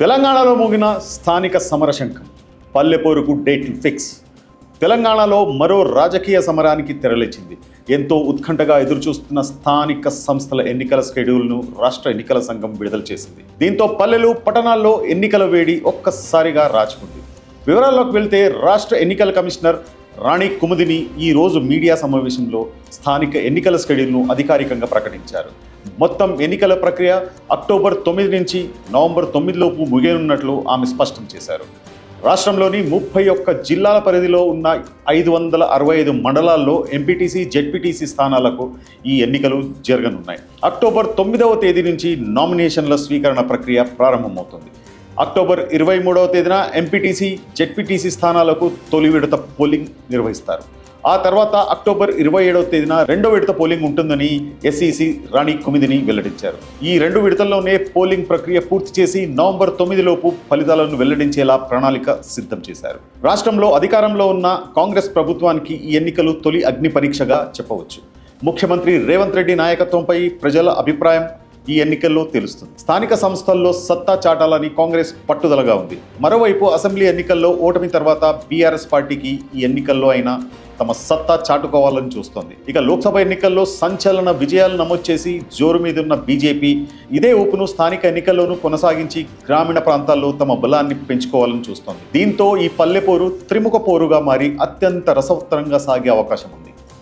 తెలంగాణలో మోగిన స్థానిక సమరశంఖం పల్లెపోరుకు డేట్లు ఫిక్స్. తెలంగాణలో మరో రాజకీయ సమరానికి తెరలేచింది. ఎంతో ఉత్కంఠగా ఎదురుచూస్తున్న స్థానిక సంస్థల ఎన్నికల షెడ్యూల్ను రాష్ట్ర ఎన్నికల సంఘం విడుదల చేసింది. దీంతో పల్లెలు పట్టణాల్లో ఎన్నికల వేడి ఒక్కసారిగా రాచుకుంది. వివరాల్లోకి వెళ్తే రాష్ట్ర ఎన్నికల కమిషనర్ రాణి కుముదిని ఈ రోజు మీడియా సమావేశంలో స్థానిక ఎన్నికల షెడ్యూల్ను అధికారికంగా ప్రకటించారు. మొత్తం ఎన్నికల ప్రక్రియ అక్టోబర్ తొమ్మిది నుంచి నవంబర్ తొమ్మిదిలోపు ముగియనున్నట్లు ఆమె స్పష్టం చేశారు. రాష్ట్రంలోని ముప్పై ఒక్క జిల్లాల పరిధిలో ఉన్న ఐదు వందల అరవై ఐదు మండలాల్లో ఎంపీటీసీ జెడ్పీటీసీ స్థానాలకు ఈ ఎన్నికలు జరగనున్నాయి. అక్టోబర్ తొమ్మిదవ తేదీ నుంచి నామినేషన్ల స్వీకరణ ప్రక్రియ ప్రారంభమవుతుంది. అక్టోబర్ ఇరవై మూడవ తేదీన ఎంపీటీసీ జెడ్పీటీసీ స్థానాలకు తొలి విడత పోలింగ్ నిర్వహిస్తారు. ఆ తర్వాత అక్టోబర్ ఇరవై ఏడవ తేదీన రెండో విడత పోలింగ్ ఉంటుందని ఎస్ఈసి రాణి కుమిదిని వెల్లడించారు. ఈ రెండు విడతల్లోనే పోలింగ్ ప్రక్రియ పూర్తి చేసి నవంబర్ తొమ్మిదిలోపు ఫలితాలను వెల్లడించేలా ప్రణాళిక సిద్ధం చేశారు. రాష్ట్రంలో అధికారంలో ఉన్న కాంగ్రెస్ ప్రభుత్వానికి ఈ ఎన్నికలు తొలి అగ్ని పరీక్షగా చెప్పవచ్చు. ముఖ్యమంత్రి రేవంత్ రెడ్డి నాయకత్వంపై ప్రజల అభిప్రాయం ఈ ఎన్నికల్లో తెలుస్తుంది. స్థానిక సంస్థల్లో సత్తా చాటాలని కాంగ్రెస్ పట్టుదలగా ఉంది. మరోవైపు అసెంబ్లీ ఎన్నికల్లో ఓటమి తర్వాత బీఆర్ఎస్ పార్టీకి ఈ ఎన్నికల్లో అయినా తమ సత్తా చాటుకోవాలని చూస్తోంది. ఇక లోక్సభ ఎన్నికల్లో సంచలన విజయాలు నమోదు చేసి జోరు మీదున్న బీజేపీ ఇదే ఊపును స్థానిక ఎన్నికల్లోనూ కొనసాగించి గ్రామీణ ప్రాంతాల్లో తమ బలాన్ని పెంచుకోవాలని చూస్తోంది. దీంతో ఈ పల్లె పోరు త్రిముఖ పోరుగా మారి అత్యంత రసవత్తరంగా సాగే అవకాశం ఉంది.